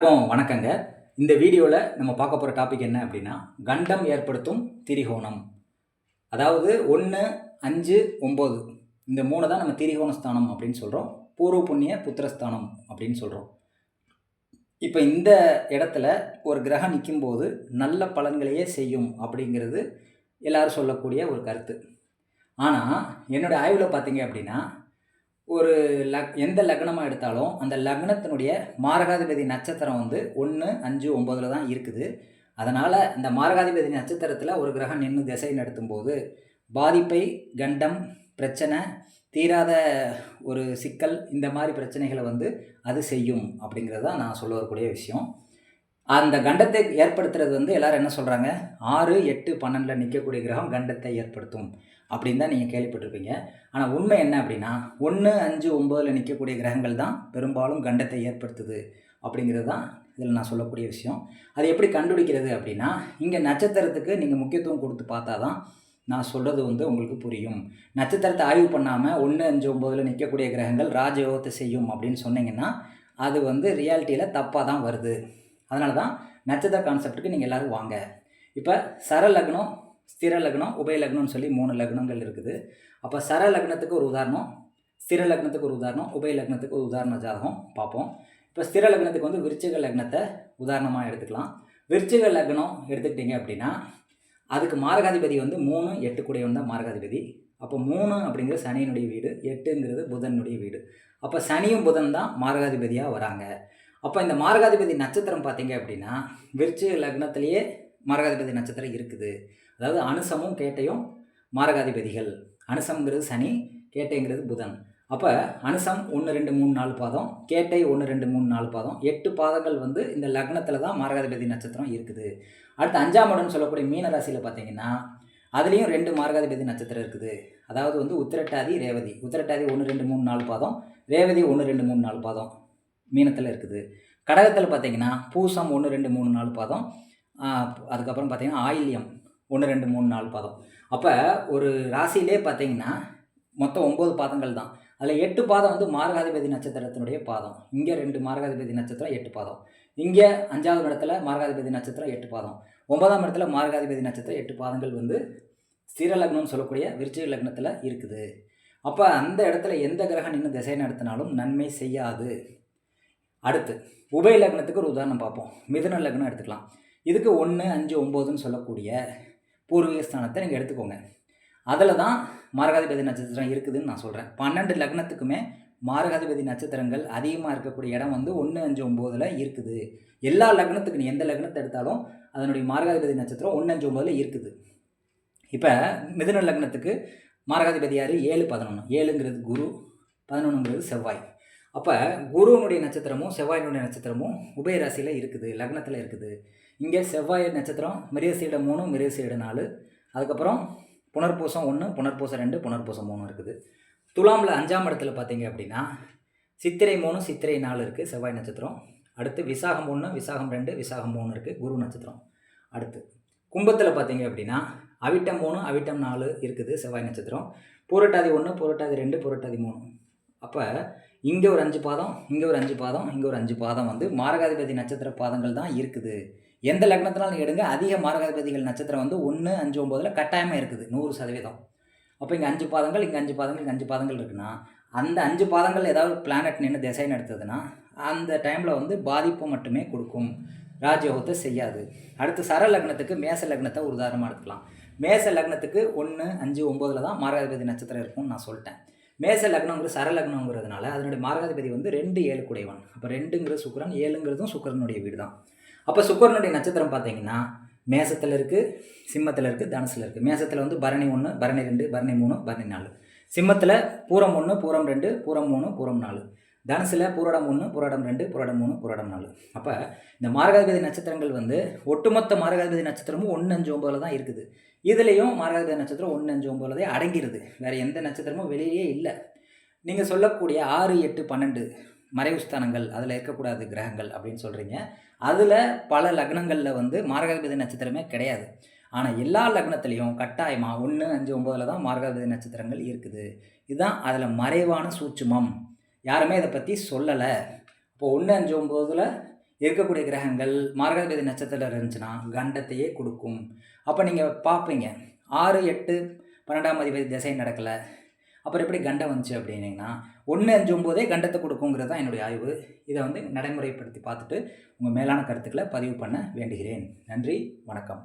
வணக்கம், வணக்கங்க. இந்த வீடியோவில் நம்ம பார்க்க போகிற டாபிக் என்ன அப்படின்னா கண்டம் ஏற்படுத்தும் திரிகோணம். அதாவது ஒன்று அஞ்சு ஒம்பது. இந்த மூணு தான் நம்ம திரிகோண ஸ்தானம் அப்படின்னு சொல்கிறோம் பூர்வ புண்ணிய புத்திரஸ்தானம் அப்படின்னு சொல்கிறோம் இப்போ இந்த இடத்துல ஒரு கிரகம் நிற்கும்போது நல்ல பலன்களையே செய்யும் அப்படிங்கிறது எல்லோரும் சொல்லக்கூடிய ஒரு கருத்து. ஆனால் என்னுடைய ஆய்வில் பார்த்தீங்க அப்படின்னா ஒரு லக் எந்த லக்னமாக எடுத்தாலும் அந்த லக்னத்தினுடைய மாரகாதிபதி நட்சத்திரம் வந்து ஒன்று அஞ்சு ஒம்போதில் தான் இருக்குது. அதனால் இந்த மாரகாதிபதி நட்சத்திரத்தில் ஒரு கிரகம் நின்று திசை நடத்தும்போது பாதிப்பை கண்டம் பிரச்சனை தீராத ஒரு சிக்கல் இந்த மாதிரி பிரச்சனைகளை வந்து அது செய்யும் அப்படிங்கிறது தான் நான் சொல்ல வரக்கூடிய விஷயம். அந்த கண்டத்தை ஏற்படுத்துறது வந்து எல்லாரும் என்ன சொல்கிறாங்க ஆறு எட்டு பன்னெண்டில் நிற்கக்கூடிய கிரகம் கண்டத்தை ஏற்படுத்தும் அப்படின்னு தான் நீங்கள் கேள்விப்பட்டிருப்பீங்க. ஆனால் உண்மை என்ன அப்படின்னா ஒன்று அஞ்சு ஒம்போதில் நிற்கக்கூடிய கிரகங்கள் தான் பெரும்பாலும் கண்டத்தை ஏற்படுத்துது அப்படிங்கிறது தான் இதில் நான் சொல்லக்கூடிய விஷயம். அது எப்படி கண்டுபிடிக்கிறது அப்படின்னா இங்கே நட்சத்திரத்துக்கு நீங்கள் முக்கியத்துவம் கொடுத்து பார்த்தா தான் நான் சொல்கிறது வந்து உங்களுக்கு புரியும். நட்சத்திரத்தை ஆய்வு பண்ணாமல் ஒன்று அஞ்சு ஒம்போதில் நிற்கக்கூடிய கிரகங்கள் ராஜயோகத்தை செய்யும் அப்படின்னு சொன்னீங்கன்னா அது வந்து ரியாலிட்டியில் தப்பாக தான் வருது. அதனால தான் நட்சத்திர கான்செப்ட்டுக்கு நீங்கள் எல்லோரும் வாங்க. இப்போ சர லக்னம் ஸ்திர லக்னம் உபய லக்னம்னு சொல்லி மூணு லக்னங்கள் இருக்குது. அப்போ சர லக்னத்துக்கு ஒரு உதாரணம் ஸ்திர லக்னத்துக்கு ஒரு உதாரணம் உபய லக்னத்துக்கு ஒரு உதாரண ஜாதகம் பார்ப்போம். இப்போ ஸ்திர லக்னத்துக்கு வந்து விருச்சிக லக்னத்தை உதாரணமாக எடுத்துக்கலாம். விருச்சிக லக்னம் எடுத்துக்கிட்டிங்க அப்படின்னா அதுக்கு மார்காதிபதி வந்து மூணு எட்டு கூடியவன் தான் மார்காதிபதி. அப்போ மூணு அப்படிங்கிறது சனியினுடைய வீடு எட்டுங்கிறது புதனுடைய வீடு. அப்போ சனியும் புதன் தான் மார்காதிபதியாக வராங்க. அப்போ இந்த மார்காதிபதி நட்சத்திரம் பார்த்தீங்க அப்படின்னா விருச்சிக லக்னத்திலேயே மாரகாதிபதி நட்சத்திரம் இருக்குது. அதாவது அனுசமும் கேட்டையும் மாரகாதிபதிகள். அனுசம்ங்கிறது சனி கேட்டைங்கிறது புதன். அப்போ அனுசம் ஒன்று ரெண்டு மூணு நாலு பாதம் கேட்டை ஒன்று ரெண்டு மூணு நாலு பாதம் எட்டு பாதங்கள் வந்து இந்த லக்னத்தில் தான் மாரகாதிபதி நட்சத்திரம் இருக்குது. அடுத்து அஞ்சாம் இடம்னு சொல்லக்கூடிய மீன ராசியில் பார்த்தீங்கன்னா அதுலேயும் ரெண்டு மார்காதிபதி நட்சத்திரம் இருக்குது. அதாவது வந்து உத்திரட்டாதி ரேவதி. உத்திரட்டாதி ஒன்று ரெண்டு மூணு நாலு பாதம் ரேவதி ஒன்று ரெண்டு மூணு நாலு பாதம். மீனத்தில் இருக்குது. கடகத்தில் பார்த்தீங்கன்னா பூசம் ஒன்று ரெண்டு மூணு நாலு பாதம். அதுக்கப்புறம் பார்த்தீங்கன்னா ஆயில்யம் ஒன்று ரெண்டு மூணு நாலு பாதம். அப்போ ஒரு ராசியிலே பார்த்தீங்கன்னா மொத்தம் ஒம்பது பாதங்கள் தான். அதில் எட்டு பாதம் வந்து மார்காதிபதி நட்சத்திரத்தினுடைய பாதம். இங்கே ரெண்டு மார்காதிபதி நட்சத்திரம் எட்டு பாதம். இங்கே அஞ்சாவது இடத்துல மார்காதிபதி நட்சத்திரம் எட்டு பாதம். ஒன்பதாம் இடத்துல மார்காதிபதி நட்சத்திரம் எட்டு பாதங்கள் வந்து ஸ்திரலக்னம்னு சொல்லக்கூடிய விருச்சிக லக்னத்தில் இருக்குது. அப்போ அந்த இடத்துல எந்த கிரகம் நின்று திசை நடத்தினாலும் நன்மை செய்யாது. அடுத்து உபய லக்னத்துக்கு ஒரு உதாரணம் பார்ப்போம். மிதுன லக்னம் எடுத்துக்கலாம். இதுக்கு ஒன்று அஞ்சு ஒம்போதுன்னு சொல்லக்கூடிய பூர்வீக ஸ்தானத்தை நீங்கள் எடுத்துக்கோங்க. அதில் தான் மாரகாதிபதி நட்சத்திரம் இருக்குதுன்னு நான் சொல்கிறேன் பன்னெண்டு லக்னத்துக்குமே மாரகாதிபதி நட்சத்திரங்கள் அதிகமாக இருக்கக்கூடிய இடம் வந்து ஒன்று அஞ்சு ஒம்போதில் இருக்குது. எல்லா லக்னத்துக்கு நீ எந்த லக்னத்தை எடுத்தாலும் அதனுடைய மாரகாதிபதி நட்சத்திரம் ஒன்று அஞ்சு ஒம்போதில் இருக்குது. இப்போ மிதுன லக்னத்துக்கு மாரகாதிபதி யார்? ஏழு பதினொன்று ஏழுங்கிறது குரு பதினொன்றுங்கிறது செவ்வாய். அப்போ குருவனுடைய நட்சத்திரமும் செவ்வாயினுடைய நட்சத்திரமும் உபயராசியில் இருக்குது லக்னத்தில் இருக்குது. இங்கே செவ்வாய் நட்சத்திரம் மிருகசீட மூணு மிருகசீட நாலு. அதுக்கப்புறம் புனர்பூசம் ஒன்று புனர்பூசம் ரெண்டு புனர்பூசம் மூணு இருக்குது. துலாமில் அஞ்சாம் இடத்துல பார்த்தீங்க அப்படின்னா சித்திரை மூணு சித்திரை நாலு இருக்குது செவ்வாய் நட்சத்திரம். அடுத்து விசாகம் ஒன்று விசாகம் ரெண்டு விசாகம் மூணு இருக்குது குரு நட்சத்திரம். அடுத்து கும்பத்தில் பார்த்தீங்க அப்படின்னா அவிட்டம் மூணு அவிட்டம் நாலு இருக்குது செவ்வாய் நட்சத்திரம். பூரட்டாதி ஒன்று பூரட்டாதி ரெண்டு பூரட்டாதி மூணு. அப்போ இங்கே ஒரு அஞ்சு பாதம் இங்கே ஒரு அஞ்சு பாதம் இங்கே ஒரு அஞ்சு பாதம் வந்து மாரகாதிபதி நட்சத்திர பாதங்கள் தான் இருக்குது. எந்த லக்னத்தினாலும் எடுங்க அதிக மாரகாதிபதிகள் நட்சத்திரம் வந்து ஒன்று அஞ்சு ஒம்போதில் கட்டாயமாக இருக்குது நூறு சதவீதம். அப்போ இங்கே அஞ்சு பாதங்கள் இங்கே அஞ்சு பாதங்கள் இங்கே அஞ்சு பாதங்கள் இருக்குன்னா அந்த அஞ்சு பாதங்கள் ஏதாவது பிளானட் நின்று திசை நடத்துதுன்னா அந்த டைமில் வந்து பாதிப்பு மட்டுமே கொடுக்கும். ராஜயோகத்தை செய்யாது. அடுத்து சர லக்னத்துக்கு மேச லக்னத்தை ஒரு உதாரணமாக எடுத்துக்கலாம். மேச லக்னத்துக்கு ஒன்று அஞ்சு ஒம்போதில் தான் மாரகாதிபதி நட்சத்திரம் இருக்கும்னு நான் சொல்லிட்டேன். மேச லக்னங்கிற சர லக்னங்கிறதுனால அதனுடைய மாரகாதிபதி வந்து ரெண்டு ஏழு குடைவான். அப்போ ரெண்டுங்கிறது சுக்கரன் ஏழுங்கிறதும் சுக்கரனுடைய வீடு தான் அப்போ சுக்கரனுடைய நட்சத்திரம் பார்த்தீங்கன்னா மேசத்தில் இருக்குது சிம்மத்தில் இருக்குது தனுசில் இருக்குது மேசத்தில் வந்து பரணி ஒன்று பரணி ரெண்டு பரணி மூணு பரணி நாலு. சிம்மத்தில் பூரம் ஒன்று பூரம் ரெண்டு பூரம் மூணு பூரம் நாலு. தனுசில் பூரடம் ஒன்று புராடம் ரெண்டு புராடம் மூணு புராடம் நாலு. அப்போ இந்த மாரகாதிபதி நட்சத்திரங்கள் வந்து ஒட்டுமொத்த மாரகாதிபதி நட்சத்திரமும் ஒன்று அஞ்சு ஒம்பதில் தான் இருக்குது. இதுலேயும் மாரகாதிபதி நட்சத்திரம் ஒன்று அஞ்சு ஒம்பதில் தான் அடங்கிடுது வேறு எந்த நட்சத்திரமும் வெளியே இல்லை. நீங்கள் சொல்லக்கூடிய ஆறு எட்டு பன்னெண்டு மறைவுஸ்தானங்கள் அதில் இருக்கக்கூடாது கிரகங்கள் அப்படின்னு சொல்கிறீங்க அதில் பல லக்னங்களில் வந்து மாரகாதிபதி நட்சத்திரமே கிடையாது. ஆனால் எல்லா லக்னத்துலேயும் கட்டாயமாக ஒன்று அஞ்சு ஒம்போதில் தான் மாரகாதிபதி நட்சத்திரங்கள் இருக்குது. இதுதான் அதில் மறைவான சூட்சுமம். யாருமே இதை பற்றி சொல்லலை. இப்போ ஒன்று அஞ்சு ஒம்போதில் இருக்கக்கூடிய கிரகங்கள் மார்கதிபதி நட்சத்திரம் இருந்துச்சுன்னா கண்டத்தையே கொடுக்கும். அப்போ நீங்கள் பார்ப்பீங்க. ஆறு எட்டு பன்னெண்டாம் அதிபதி திசை நடக்கலை. அப்புறம் எப்படி கண்டம் வந்துச்சு அப்படின்னிங்கன்னா ஒன்று அஞ்சு ஒம்போதே கண்டத்தை கொடுக்குங்கிறது தான் என்னுடைய ஆய்வு. இதை வந்து நடைமுறைப்படுத்தி பார்த்துட்டு உங்கள் மேலான கருத்துக்களை பதிவு பண்ண வேண்டுகிறேன். நன்றி வணக்கம்.